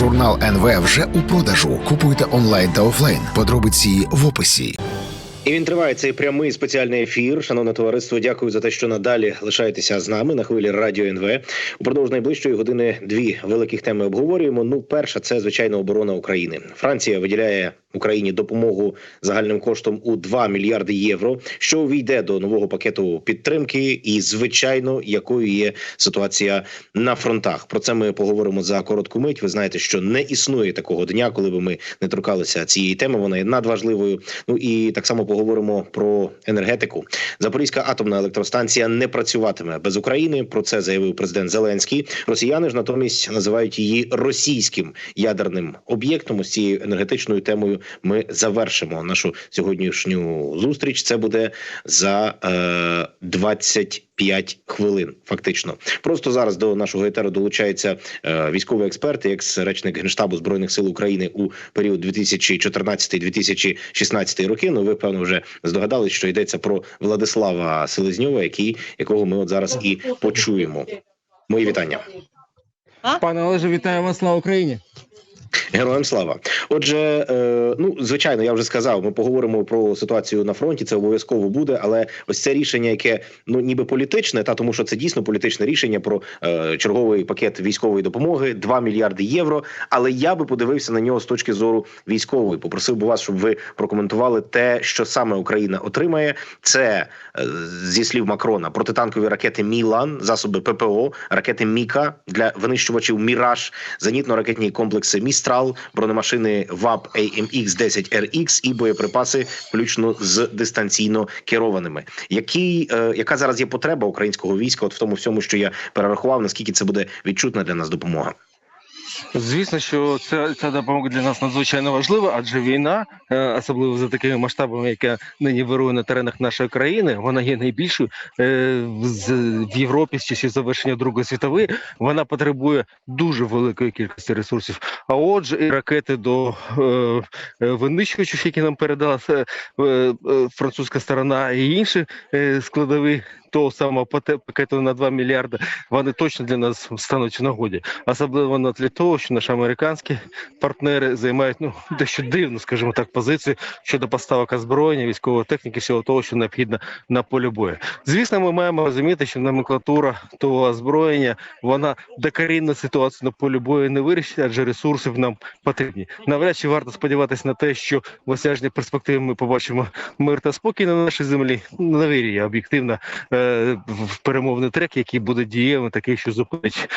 Журнал НВ вже у продажу. Купуйте онлайн та офлайн. Подробиці в описі. І він триває цей прямий спеціальний ефір. Шановне товариство, дякую за те, що надалі лишаєтеся з нами на хвилі Радіо НВ. Упродовж найближчої години дві великих теми обговорюємо. Ну, перша це звичайно оборона України. Франція виділяє Україні допомогу загальним коштом у 2 мільярди євро, що увійде до нового пакету підтримки. І звичайно, якою є ситуація на фронтах. Про це ми поговоримо за коротку мить. Ви знаєте, що не існує такого дня, коли би ми не торкалися цієї теми. Вона є надважливою. Ну і так само поговоримо про енергетику. Запорізька атомна електростанція не працюватиме без України. Про це заявив президент Зеленський. Росіяни ж натомість називають її російським ядерним об'єктом. Ось цією енергетичною темою ми завершимо нашу сьогоднішню зустріч. Це буде за е, 25 хвилин. Фактично, просто зараз до нашого етеру долучається е, військовий експерт, екс-речник генштабу збройних сил України у період 2014-2016 роки. Ну ви певно вже здогадались, що йдеться про Владислава Селезньова, який якого ми от зараз і почуємо. Мої вітання. Пане Олеже, вітаю вас, слава Україні. Героям слава. Отже, е, ну звичайно, я вже сказав. Ми поговоримо про ситуацію на фронті. Це обов'язково буде. Але ось це рішення, яке ну ніби політичне, та тому, що це дійсно політичне рішення про е, черговий пакет військової допомоги 2 мільярди євро. Але я би подивився на нього з точки зору військової. Попросив би вас, щоб ви прокоментували те, що саме Україна отримає. Це е, зі слів Макрона протитанкові ракети Мілан, засоби ППО, ракети Міка для винищувачів Міраж, зенітно-ракетні комплекси Містрал, бронемашини ВАП AMX 10 RX і боєприпаси, включно з дистанційно керованими. Який е, яка зараз є потреба українського війська? От в тому всьому, що я перерахував, наскільки це буде відчутна для нас допомога? Звісно, що ця, ця допомога для нас надзвичайно важлива, адже війна, е, особливо за такими масштабами, яка нині вирує на теренах нашої країни, вона є найбільшою е, в Європі з часів завершення Другої світової. Вона потребує дуже великої кількості ресурсів. А отже, і ракети до е, винищувачів, які нам передала французька сторона, і інші складові того самого пакету на 2 мільярди, вони точно для нас стануть в нагоді. Особливо на тлі того, що наші американські партнери займають ну дещо дивну, скажімо так, позицію щодо поставок озброєння, військової техніки, всього того, що необхідно на полі бою. Звісно, ми маємо розуміти, що номенклатура того озброєння вона докорінну ситуацію на полі бою не вирішить, адже ресурсів нам потрібні. Навряд чи варто сподіватися на те, що в осяжній перспективі ми побачимо мир та спокій на нашій землі. Не вірю я об'єктивно е, в перемовний трек, який буде дієвим, такий, що зупинить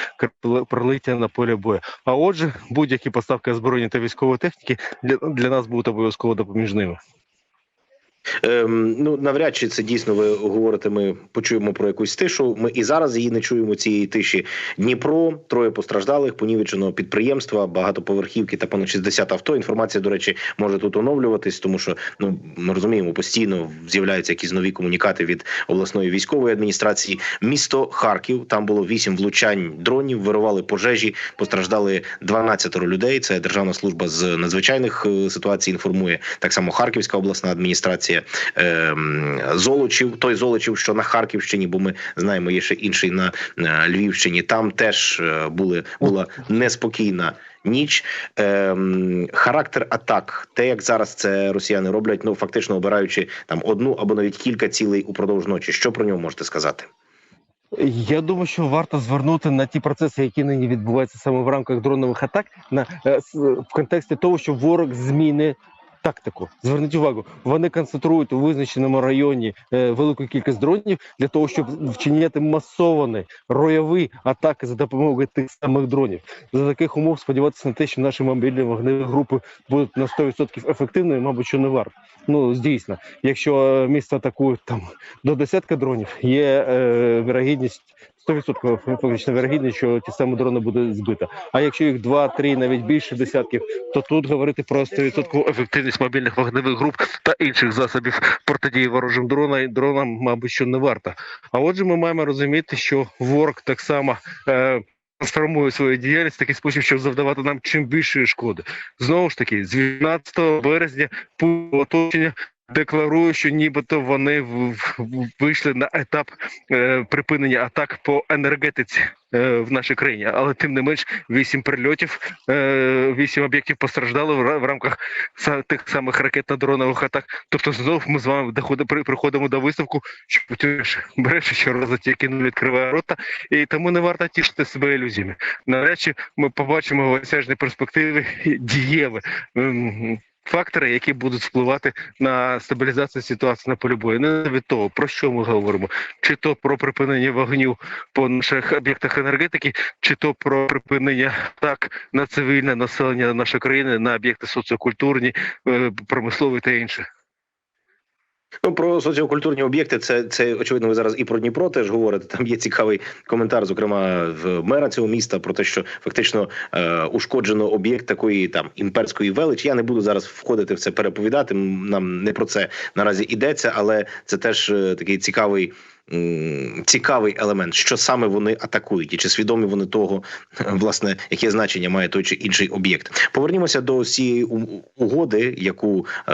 пролиття на полі бою. А отже, будь-які поставки озброєння та військової техніки для, для нас будуть обов'язково допоміжними. Ем, ну навряд чи це дійсно ви говорите. Ми почуємо про якусь тишу. Ми і зараз її не чуємо. Цієї тиші. Дніпро, троє постраждалих, понівеченого підприємства, багатоповерхівки та понад 60 авто. Інформація, до речі, може тут оновлюватись, тому що ну ми розуміємо, постійно з'являються якісь нові комунікати від обласної військової адміністрації. Місто Харків там було вісім влучань дронів, вирували пожежі, постраждали 12 людей. Це Державна служба з надзвичайних е, ситуацій. Інформує так само Харківська обласна адміністрація. Ем, Золочів, той Золочів, що на Харківщині, бо ми знаємо, є ще інший на е, Львівщині. Там теж е, були була неспокійна ніч.Ем, характер атак, те, як зараз це росіяни роблять, ну фактично обираючи там одну або навіть кілька цілей упродовж ночі. Що про нього можете сказати? Я думаю, що варто звернути на ті процеси, які нині відбуваються саме в рамках дронових атак, на е, в контексті того, що ворог зміни. Тактику зверніть увагу, вони концентрують у визначеному районі е, велику кількість дронів для того, щоб вчиняти масовані ройові атаки за допомогою тих самих дронів. За таких умов сподіватися на те, що наші мобільні вогневі групи будуть на 100% ефективними, мабуть, що не варто. Ну дійсно, якщо е, місто атакують там до десятка дронів, є е, вірогідність 100% фактично вірогідність, що ті самі дрони буде збито. А якщо їх два, три, навіть більше десятків, то тут говорити про 100% ефективність мобільних вогневих груп та інших засобів протидії ворожим дронам, дронам, мабуть, що не варто. А отже, ми маємо розуміти, що ворог так само. Е, Трансформує свою діяльність в такий спосіб, щоб завдавати нам чим більше шкоди. Знову ж таки, з 12 березня по оточення декларує, що нібито вони вийшли на етап е, припинення атак по енергетиці е, в нашій країні. Але тим не менш, вісім прильотів, е, вісім об'єктів постраждали в, рамках тих самих ракетно-дронових атак. Тобто, знов ми з вами при, приходимо до висновку, що бреше, що раз тільки не відкриває рота, і тому не варто тішити себе ілюзіями. Навряд чи ми побачимо в осяжній перспективі дієві ем, фактори, які будуть впливати на стабілізацію ситуації на полі бою. Не від того, про що ми говоримо, чи то про припинення вогню по наших об'єктах енергетики, чи то про припинення так на цивільне населення нашої країни, на об'єкти соціокультурні, е, промислові та інше. Ну про соціокультурні об'єкти, це це очевидно. Ви зараз і про Дніпро теж говорите. Там є цікавий коментар, зокрема в мера цього міста, про те, що фактично е, ушкоджено об'єкт такої там імперської величі. Я не буду зараз входити в це переповідати. Нам не про це наразі йдеться, але це теж е, такий цікавий. Цікавий елемент, що саме вони атакують, і чи свідомі вони того, власне, яке значення має той чи інший об'єкт. Повернімося до цієї угоди, яку е,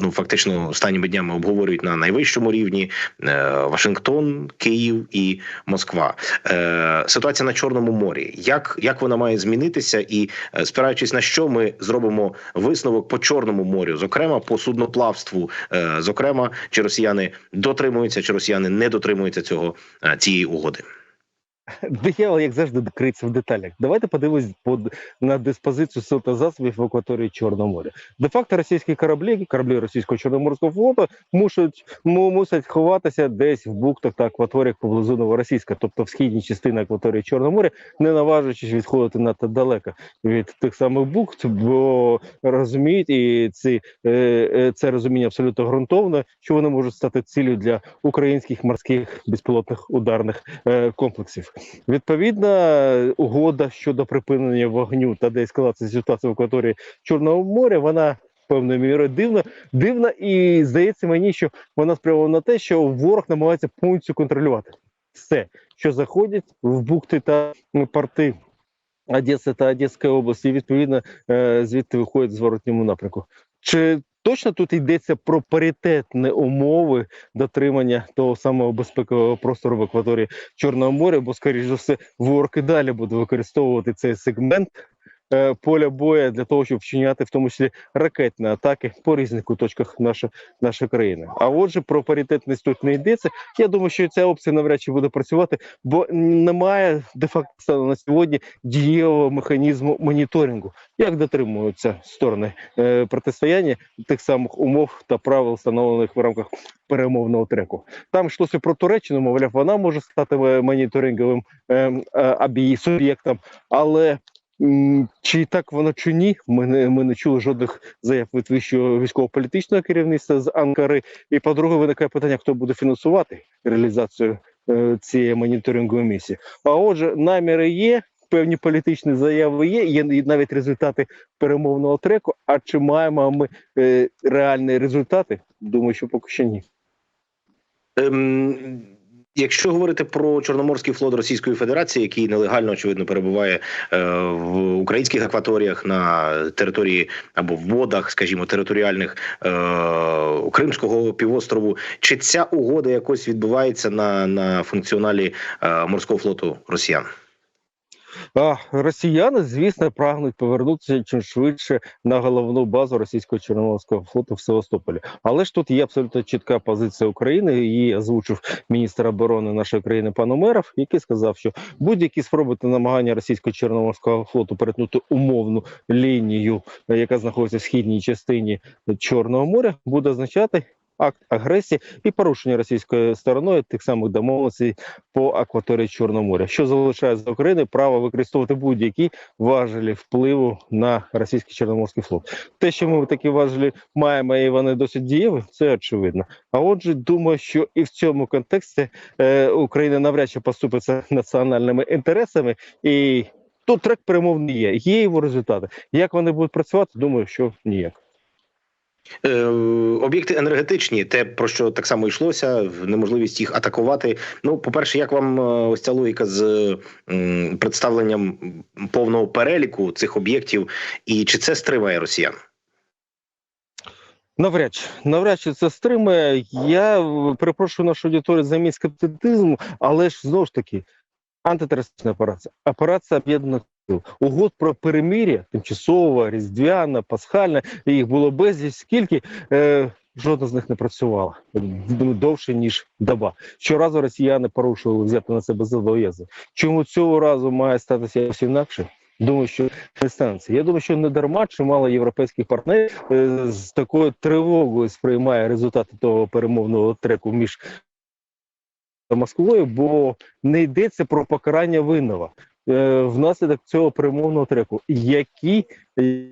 ну фактично останніми днями обговорюють на найвищому рівні е, Вашингтон, Київ і Москва. Е, ситуація на Чорному морі. Як, як вона має змінитися, і спираючись на що ми зробимо висновок по Чорному морю, зокрема по судноплавству, зокрема, чи росіяни дотримуються, чи росіяни не дотримуються цього цієї угоди. Диявол, як завжди, криється в деталях. Давайте подивимось по, на диспозицію сил та засобів в акваторії Чорного моря. Де-факто російські кораблі, кораблі російського чорноморського флоту, мусять, му- мусять ховатися десь в бухтах та акваторіях поблизу Новоросійська, тобто в східній частині акваторії Чорного моря, не наважуючись відходити надто далеко від тих самих бухт, бо розуміють, і ці, е, е, це розуміння абсолютно ґрунтовне, що вони можуть стати цілею для українських морських безпілотних ударних е, комплексів. Відповідна угода щодо припинення вогню та деескалації ситуації в акваторії Чорного моря, вона певною мірою дивна, дивна, і здається мені, що вона спрямована на те, що ворог намагається повністю контролювати все, що заходять в бухти та порти. Одеси та Одеської області, і відповідно е, звідти виходять в зворотньому напрямку. Чи точно тут йдеться про паритетні умови дотримання того самого безпекового простору в акваторії Чорного моря, бо, скоріш за все, ворог і далі буде використовувати цей сегмент поля бою для того, щоб вчиняти в тому числі ракетні атаки по різних куточках нашої, нашої країни. А отже, про паритетність тут не йдеться. Я думаю, що ця опція навряд чи буде працювати, бо немає де-факто на сьогодні дієвого механізму моніторингу, як дотримуються сторони е, протистояння тих самих умов та правил, встановлених в рамках перемовного треку. Там йшлося про Туреччину, мовляв, вона може стати е, моніторинговим е, е, суб'єктом, але чи так воно чи ні, ми не, ми не чули жодних заяв від вищого військово-політичного керівництва з Анкари. І по-друге, виникає питання, хто буде фінансувати реалізацію е, цієї моніторингової місії. А отже, наміри є. Певні політичні заяви є, є навіть результати перемовного треку. А чи маємо ми е, реальні результати? Думаю, що поки що ні. Ем, якщо говорити про Чорноморський флот Російської Федерації, який нелегально очевидно перебуває е, в українських акваторіях на території або в водах, скажімо, територіальних е, Кримського півострову, чи ця угода якось відбувається на, на функціоналі е, морського флоту Росіян? Росіяни, звісно, прагнуть повернутися чим швидше на головну базу російського чорноморського флоту в Севастополі. Але ж тут є абсолютно чітка позиція України. Її озвучив міністр оборони нашої країни пан Умеров, який сказав, що будь-які спроби та намагання російського чорноморського флоту перетнути умовну лінію, яка знаходиться в східній частині Чорного моря, буде означати. Акт агресії і порушення російською стороною тих самих домовленостей по акваторії Чорного моря, що залишає за України право використовувати будь-які важелі впливу на російський чорноморський флот. Те, що ми такі важелі маємо, і вони досить дієві, це очевидно. А отже, думаю, що і в цьому контексті е, Україна навряд чи поступиться національними інтересами і. Тут трек перемовний є, є його результати. Як вони будуть працювати, думаю, що ніяк. Е, Об'єкти енергетичні, те про що так само йшлося, неможливість їх атакувати. Ну, по-перше, як вам е, ось ця логіка з представленням повного переліку цих об'єктів, і чи це стриває росіян? Навряд чи навряд чи це стримає. Я перепрошую нашу аудиторію за мій скептицизм, але ж знову ж таки антитерористична операція, операція об'єднаних угод про перемир'я, тимчасова, різдвяна, пасхальна. Їх було безліч. Скільки е, жодна з них не працювала довше ніж доба. Щоразу росіяни порушували взяти на себе зобов'язання. Чому цього разу має статися якось інакше? Думаю, що не станеться. Я думаю, що не дарма чимало європейських партнерів е, з такою тривогою сприймає результати того перемовного треку між Москвою, бо не йдеться про покарання винного. Е, внаслідок цього перемовного треку, які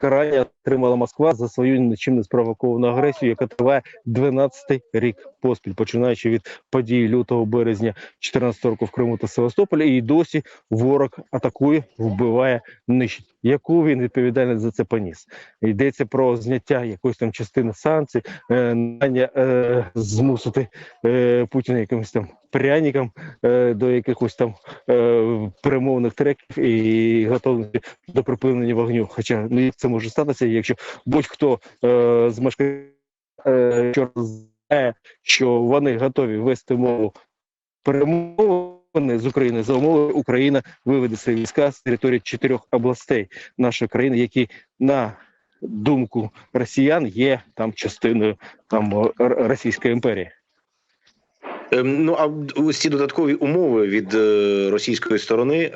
карання отримала Москва за свою нічим не спровоковану агресію, яка триває 12-й рік поспіль, починаючи від подій лютого березня 14 року в Криму та Севастополі, і досі ворог атакує, вбиває, нищить. Яку він відповідальність за це поніс? Йдеться про зняття якоїсь там частини санкцій, е, е, змусити е, Путіна якимось там пряником е, до якихось там е, перемовних треків і готовності до припинення вогню. Хоча ну як це може статися, якщо будь-хто е, з мешканців е, знає, що вони готові вести мову перемовини з України за умови Україна виведе свої війська з території чотирьох областей нашої країни, які на думку росіян є там частиною там Російської імперії. Ем, Ну а ось ці додаткові умови від е, російської сторони.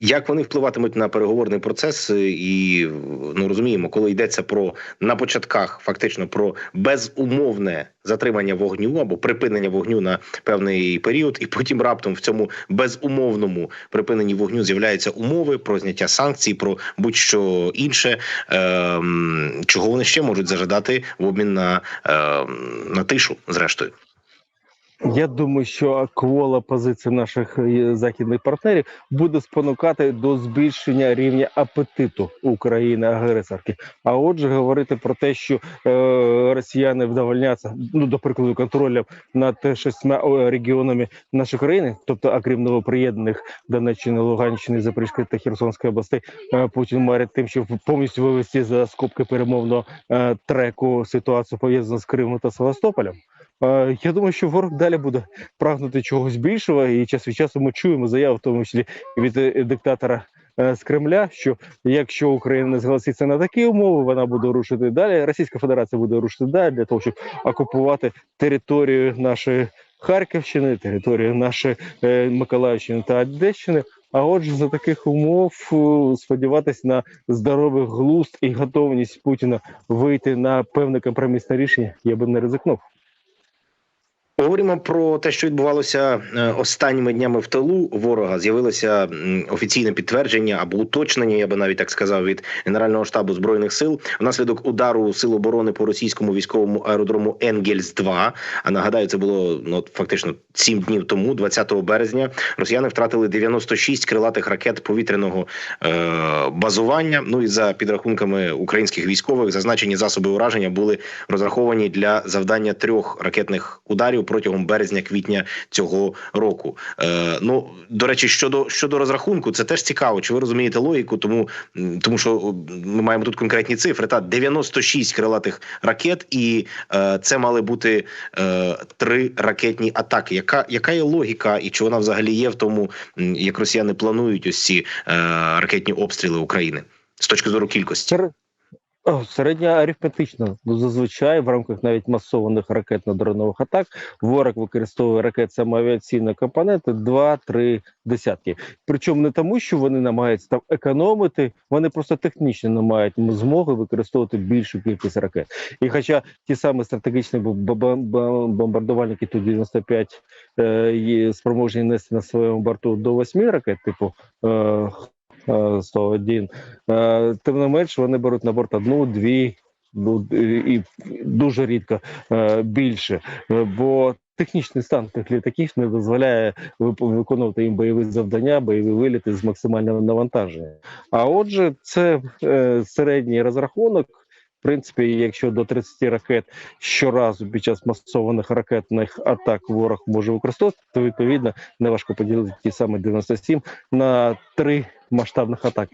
Як вони впливатимуть на переговорний процес, е, і ну розуміємо, коли йдеться про на початках, фактично про безумовне затримання вогню або припинення вогню на певний період, і потім раптом в цьому безумовному припиненні вогню з'являються умови про зняття санкцій, про будь-що інше, ем, чого вони ще можуть зажадати в обмін на, ем, на тишу, зрештою. Я думаю, що квола позиції наших е, західних партнерів буде спонукати до збільшення рівня апетиту України агресорки. А отже, говорити про те, що е, росіяни вдовольняться, ну до прикладу, контролем над шістьма регіонами нашої країни, тобто окрім новоприєднаних Донеччини, Луганщини, Запорізької та Херсонської областей, е, Путін марить тим, щоб повністю вивести за скобки перемовного е, треку ситуацію пов'язану з Кримом та Севастополем. Я думаю, що ворог далі буде прагнути чогось більшого, і час від часу ми чуємо заяву, в тому числі від е, диктатора е, з Кремля, що якщо Україна не зголоситься на такі умови, вона буде рушити далі. Російська Федерація буде рушити далі для того, щоб окупувати територію нашої Харківщини, територію нашої е, Миколаївщини та Одещини. А отже, за таких умов сподіватися на здоровий глузд і готовність Путіна вийти на певне компромісне рішення, я би не ризикнув. Говоримо про те, що відбувалося е, останніми днями в тилу ворога. З'явилося офіційне підтвердження або уточнення, я би навіть так сказав, від Генерального штабу збройних сил внаслідок удару сил оборони по російському військовому аеродрому Енгельс 2 А нагадаю, це було ну фактично сім днів тому, 20 березня. Росіяни втратили 96 крилатих ракет повітряного е, базування. Ну і за підрахунками українських військових, зазначені засоби ураження були розраховані для завдання трьох ракетних ударів протягом березня-квітня цього року. Е, ну до речі, щодо щодо розрахунку, це теж цікаво. Чи ви розумієте логіку? Тому тому що ми маємо тут конкретні цифри. Та 96 крилатих ракет, і е, це мали бути е, три ракетні атаки. Яка яка є логіка, і чи вона взагалі є в тому, як росіяни планують ось ці е, ракетні обстріли України з точки зору кількості? Середня арифметична. Ну, зазвичай в рамках навіть масованих ракетно-дронових атак ворог використовує ракет самоавіаційної компоненти 2-3 десятки. Причому не тому, що вони намагаються там економити, вони просто технічно не мають змоги використовувати більшу кількість ракет. І хоча ті самі стратегічні бом- бом- бом- бомбардувальники Ту-95 е, є спроможні нести на своєму борту до 8 ракет, типу е, 101, Е, Тим не менш, вони беруть на борт одну, дві, ну і дуже рідко е, більше, Е, бо технічний стан тих літаків не дозволяє виконувати їм бойові завдання, бойові виліти з максимальним навантаженням. А отже, це е, середній розрахунок. В принципі, якщо до 30 ракет щоразу під час масованих ракетних атак ворог може використовувати, то відповідно неважко поділити ті самі 97 на 3 масштабних атак.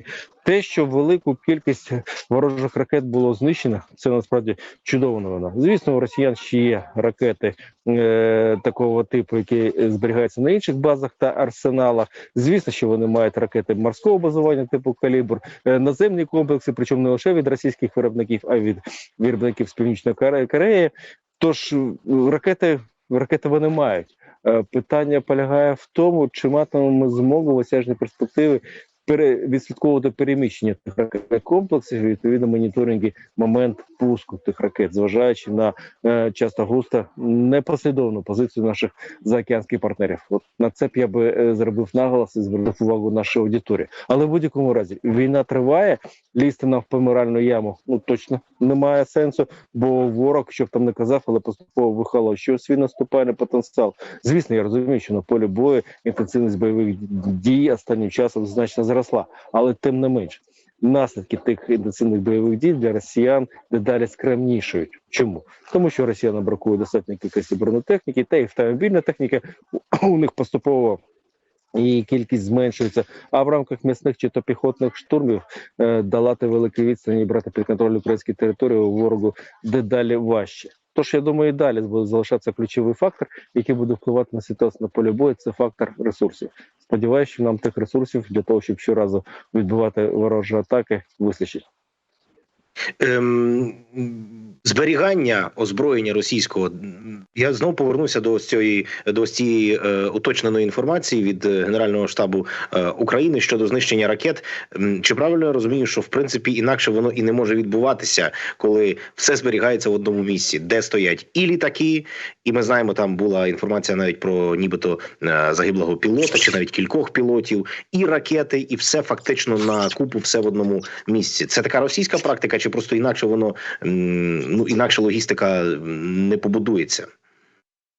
Те, що велику кількість ворожих ракет було знищено, це насправді чудова новина. Звісно, у росіян ще є ракети е, такого типу, які зберігаються на інших базах та арсеналах. Звісно, що вони мають ракети морського базування типу калібр, е, наземні комплекси, причому не лише від російських виробників, а й від виробників з північної Кореї. Тож е, ракети, ракети вони мають. Е, Питання полягає в тому, чи матимемо змогу в осяжній перспективи пере, відслідковувати переміщення тих ракетних комплексів відповідно моніторинги момент пуску тих ракет, зважаючи на е, часто густо непослідовну позицію наших заокеанських партнерів. От на це б я би е, зробив наголос і звернув увагу нашої аудиторії. Але в будь-якому разі війна триває, лізти нам в помиральну яму ну точно немає сенсу, бо ворог, що б там не казав, але поступово вихало, що свій наступальний потенціал. Звісно, я розумію, що на полі бою інтенсивність бойових дій останнім часом значно зросла, але тим не менш. Наслідки тих інтенсивних бойових дій для росіян дедалі скромнішують. Чому? Тому що росіянам бракує достатньої кількості бронетехніки, та й автомобільна техніка у них поступово і кількість зменшується. А в рамках м'ясних чи то піхотних штурмів е, долати великі відстані і брати під контроль українські території у ворогу дедалі важче. Тож я думаю, і далі буде залишатися ключовий фактор, який буде впливати на ситуацію на полі бою. Це фактор ресурсів. Сподіваюся, що нам тих ресурсів для того, щоб щоразу відбивати ворожі атаки, вистачить. Ем, зберігання озброєння російського. Я знову повернуся до цієї до цієї е, уточненої інформації від е, Генерального штабу е, України щодо знищення ракет. Чи правильно я розумію, що в принципі інакше воно і не може відбуватися, коли все зберігається в одному місці, де стоять і літаки, і ми знаємо, там була інформація навіть про нібито е, загиблого пілота, чи навіть кількох пілотів, і ракети, і все фактично на купу, все в одному місці. Це така російська практика, чи просто інакше воно ну інакше логістика не побудується?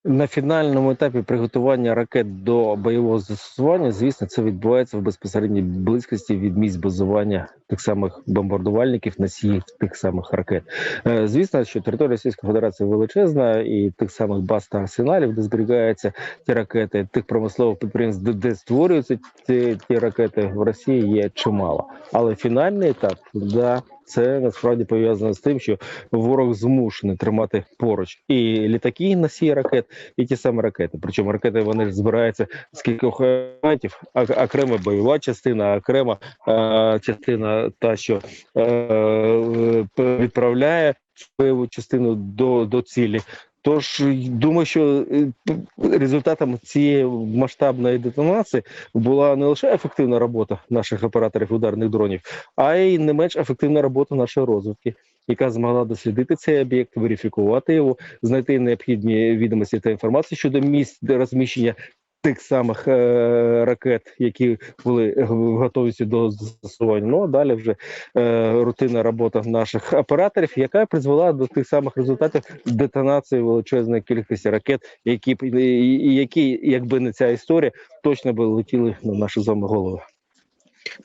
На фінальному етапі приготування ракет до бойового застосування, звісно, це відбувається в безпосередній близькості від місць базування тих самих бомбардувальників, носіїв тих самих ракет. Е, Звісно, що територія Російської Федерації величезна, і тих самих баз та арсеналів, де зберігаються ті ракети, тих промислових підприємств, де, де створюються ті, ті ракети в Росії, є чимало. Але фінальний етап, да, це насправді пов'язано з тим, що ворог змушений тримати поруч і літаки носії ракет, і ті самі ракети. Причому ракети вони збираються з кількох елементів, окрема бойова частина, окрема е, частина, та що е, відправляє бойову частину до, до цілі. Тож думаю, що е, результатом цієї масштабної детонації була не лише ефективна робота наших операторів ударних дронів, а й не менш ефективна робота нашої розвідки, яка змогла дослідити цей об'єкт, верифікувати його, знайти необхідні відомості та інформацію щодо місць розміщення тих самих е- ракет, які були е, в готовності до застосування. Ну а далі вже е- рутинна робота наших операторів, яка призвела до тих самих результатів детонації величезної кількості ракет, які які, якби не ця історія, точно би летіли на наші з голови.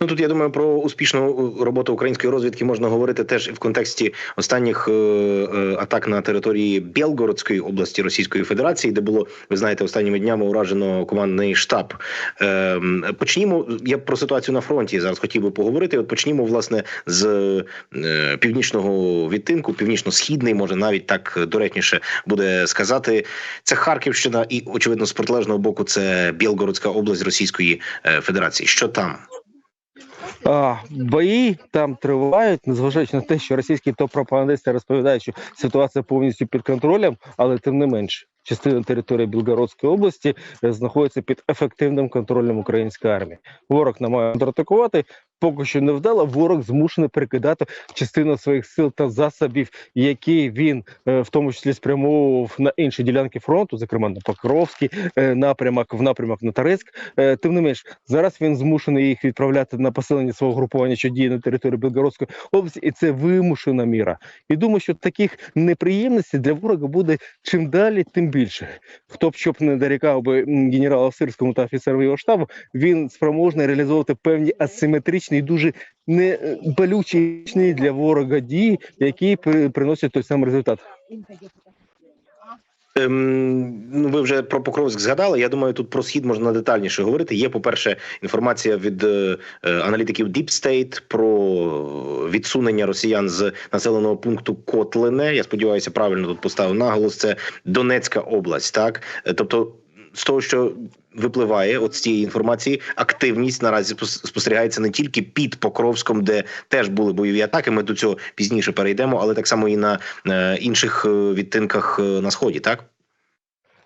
Ну тут я думаю про успішну е, роботу української розвідки можна говорити теж в контексті останніх е, е, атак на території Білгородської області Російської Федерації, де було ви знаєте останніми днями уражено командний штаб. Е, почнімо. Я про ситуацію на фронті зараз хотів би поговорити. От почнімо власне з е, північного відтинку, північно-східний, може навіть так доречніше буде сказати. Це Харківщина, і очевидно, з протилежного боку це Білгородська область Російської е, Федерації. Що там? А, бої там тривають, незважаючи на те, що російські топ-пропагандисти розповідають, що ситуація повністю під контролем, але тим не менш. Частина території Білгородської області е, знаходиться під ефективним контролем української армії. Ворог намагає контратакувати, поки що не вдало. Ворог змушений перекидати частину своїх сил та засобів, які він е, в тому числі спрямовував на інші ділянки фронту, зокрема на Покровський е, напрямок, в напрямок на Тарецьк. Е, Тим не менш, зараз він змушений їх відправляти на посилення свого групування, що діє на території Білгородської області, і це вимушена міра. І думаю, що таких неприємностей для ворога буде чим далі, тим більше. Хто б щоб не дорікав би генералу Сирському та офіцерам його штабу, він спроможний реалізовувати певні асиметричні і дуже не е, для ворога дії, які при- приносять той самий результат. Ем, ну, ви вже про Покровськ згадали. Я думаю, тут про схід можна детальніше говорити. Є, по-перше, інформація від е, е, аналітиків Deep State про відсунення росіян з населеного пункту Котлине. Я сподіваюся, правильно тут поставив наголос. Це Донецька область. Так, тобто, з того, що випливає от з цієї інформації, активність наразі спос- спостерігається не тільки під Покровськом, де теж були бойові атаки. Ми до цього пізніше перейдемо, але так само і на е, інших е, відтинках е, на сході. Так.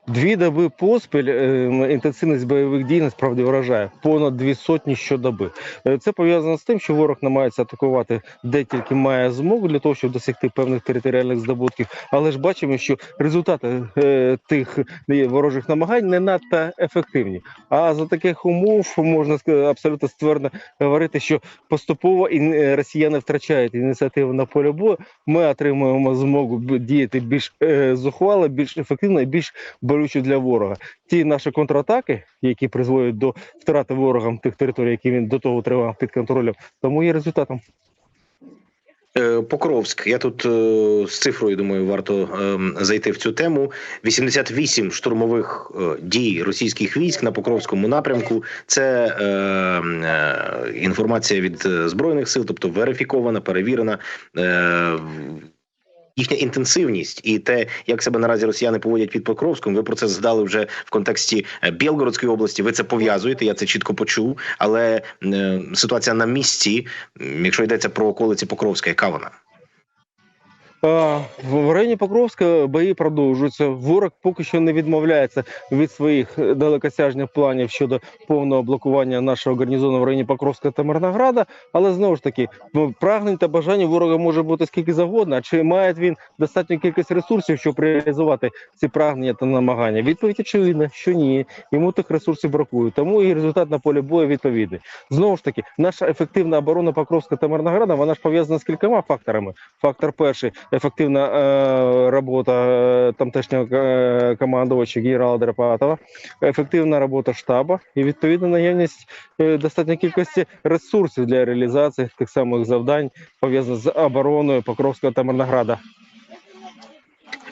Дві доби поспіль е, інтенсивність бойових дій насправді вражає понад дві сотні щодоби. Е, Це пов'язано з тим, що ворог намагається атакувати де тільки має змогу для того, щоб досягти певних територіальних здобутків. Але ж бачимо, що результати е, тих ворожих намагань не надто ефективні. А за таких умов можна абсолютно ствердно говорити, що поступово і росіяни втрачають ініціативу на полі бою. Ми отримуємо змогу діяти більш зухвало, більш ефективно і більш болюче для ворога. Ті наші контратаки, які призводять до втрати ворогам тих територій, які він до того тримав під контролем, тому є результатом. Е, Покровськ. Я тут е, з цифрою думаю, варто ем, зайти в цю тему. 88 штурмових е, дій російських військ на Покровському напрямку. Це е, е, інформація від е, збройних сил, тобто верифікована, перевірена. Е, Їхня інтенсивність і те, як себе наразі росіяни поводять під Покровськом, ви про це здали вже в контексті е, Білгородської області. Ви це пов'язуєте. Я це чітко почув. Але е, ситуація на місці, якщо йдеться про околиці Покровська, яка вона? В районі Покровська бої продовжуються. Ворог поки що не відмовляється від своїх далекосяжних планів щодо повного блокування нашого гарнізону в районі Покровська та Мирнограда. Але знову ж таки, прагнень та бажань у ворога може бути скільки завгодно. Чи має він достатню кількість ресурсів, щоб реалізувати ці прагнення та намагання? Відповідь очевидна, що ні. Йому тих ресурсів бракує. Тому і результат на полі бою відповідний. Знову ж таки, наша ефективна оборона Покровська та Мирнограда вона ж пов'язана з кількома факторами. Фактор перший ефективна е, робота е, тамтешнього е, командувача генерала Драпатова, ефективна робота штабу і відповідна наявність е, достатньої кількості ресурсів для реалізації тих самих завдань пов'язаних з обороною Покровського та Мирнограда.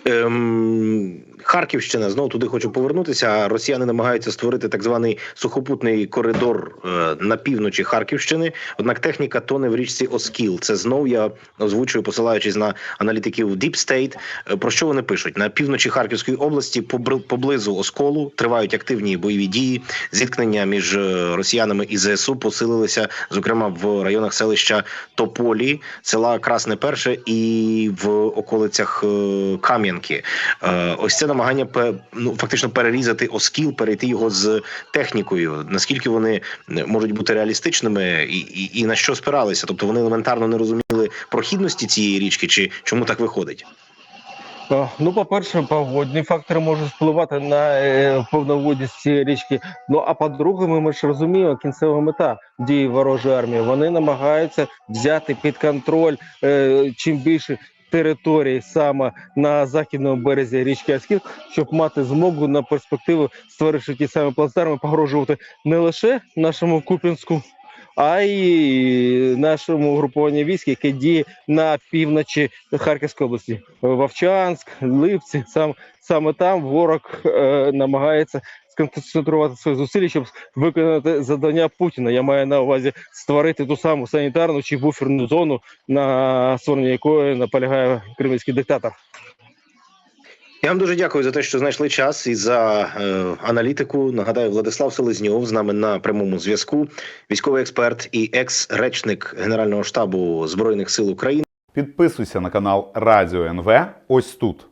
Ем, Харківщина знову туди хочу повернутися. Росіяни намагаються створити так званий сухопутний коридор е, на півночі Харківщини. Однак техніка тоне в річці Оскіл. Це знов я озвучую, посилаючись на аналітиків Deep State. Е, Про що вони пишуть на півночі Харківської області, поблизу Осколу, тривають активні бойові дії. Зіткнення між е, росіянами і ЗСУ посилилися, зокрема в районах селища Тополі, села Красне Перше і в околицях е, Кам'янки. Е, Ось це намагання ну, фактично перерізати оскіл, перейти його з технікою. Наскільки вони можуть бути реалістичними, і, і, і на що спиралися? Тобто вони елементарно не розуміли прохідності цієї річки, чи чому так виходить? Е, Ну, по-перше, погодні фактори можуть впливати на е, повноводність цієї річки. Ну а по-друге, ми ж розуміємо, кінцева мета дії ворожої армії. Вони намагаються взяти під контроль е, чим більше територій саме на західному березі річки Аскіл, щоб мати змогу на перспективу створивши ті самі плацдарми, погрожувати не лише нашому Купінську. А й нашому групуванню військ, яке діє на півночі Харківської області, Вовчанськ, Липці. Сам саме там ворог е, намагається сконцентрувати свої зусилля, щоб виконати завдання Путіна. Я маю на увазі створити ту саму санітарну чи буферну зону, на створенні якої наполягає кремлівський диктатор. Я вам дуже дякую за те, що знайшли час і за е, аналітику. Нагадаю, Владислав Селезньов з нами на прямому зв'язку, військовий експерт і екс-речник Генерального штабу збройних сил України. Підписуйся на канал Радіо НВ ось тут.